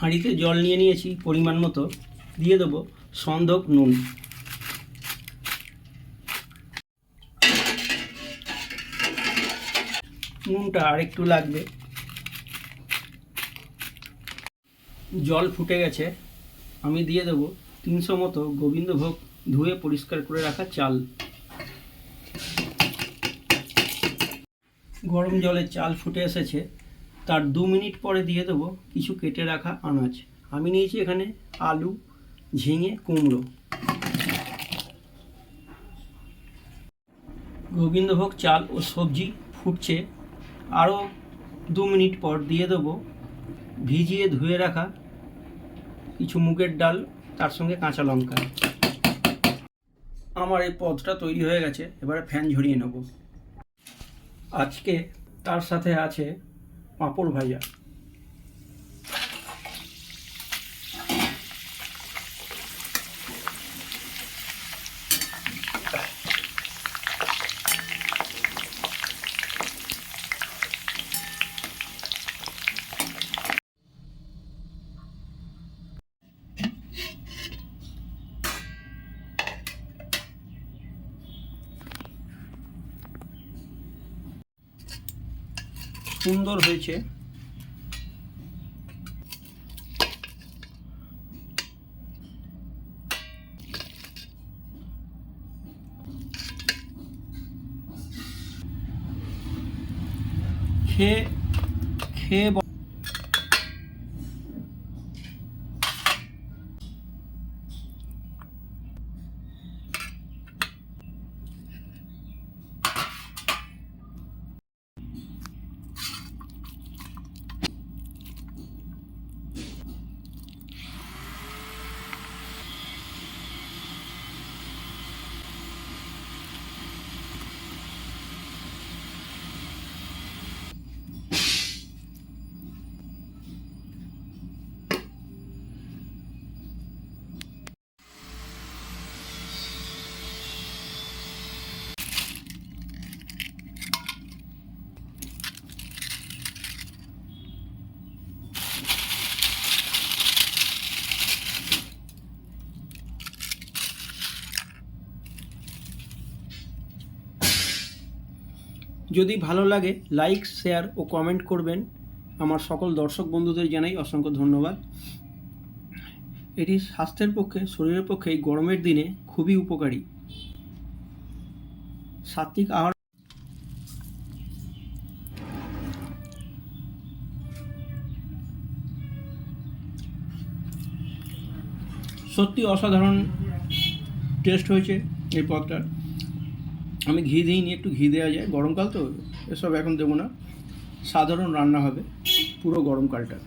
হাঁড়িতে জল নিয়ে নিয়েছি পরিমাণ মতো, দিয়ে দেবো সন্ধক নুন। নুনটা আরেকটু লাগবে। জল ফুটে গেছে, আমি দিয়ে দেবো তিনশো মতো গোবিন্দভোগ ধুয়ে পরিষ্কার করে রাখা চাল। গরম জলে চাল ফুটে এসেছে তার দু মিনিট পরে দিয়ে দেবো কিছু কেটে রাখা আনাজ। আমি নিয়েছি এখানে আলু, ঝিঙে, কুমড়ো। গোবিন্দভোগ চাল ও সবজি ফুটছে। আরও দু মিনিট পর দিয়ে দেবো ভিজিয়ে ধুয়ে রাখা কিছু মুগের ডাল, তার সঙ্গে কাঁচা লঙ্কা। আমার এই পদটা তৈরি হয়ে গেছে, এবারে ফ্যান ঝরিয়ে নেব। আজকে তার সাথে আছে 啊，菠萝派也。সুন্দর হয়েছে। খেয়ে খেয়ে যদি ভালো লাগে লাইক শেয়ার ও কমেন্ট করবেন। আমার সকল দর্শক বন্ধুদের জানাই অসংখ্য ধন্যবাদ। এটি স্বাস্থ্যের পক্ষে, শরীরের পক্ষে এই গরমের দিনে খুবই উপকারী। সাত্বিক আহার সত্যি অসাধারণ টেস্ট হয়েছে এই পদটার। আমি ঘি দিইনি, একটু ঘি দেওয়া যায়। গরমকাল তো, এসব এখন দেবো না। সাধারণ রান্না হবে, পুরো গরমকালটা।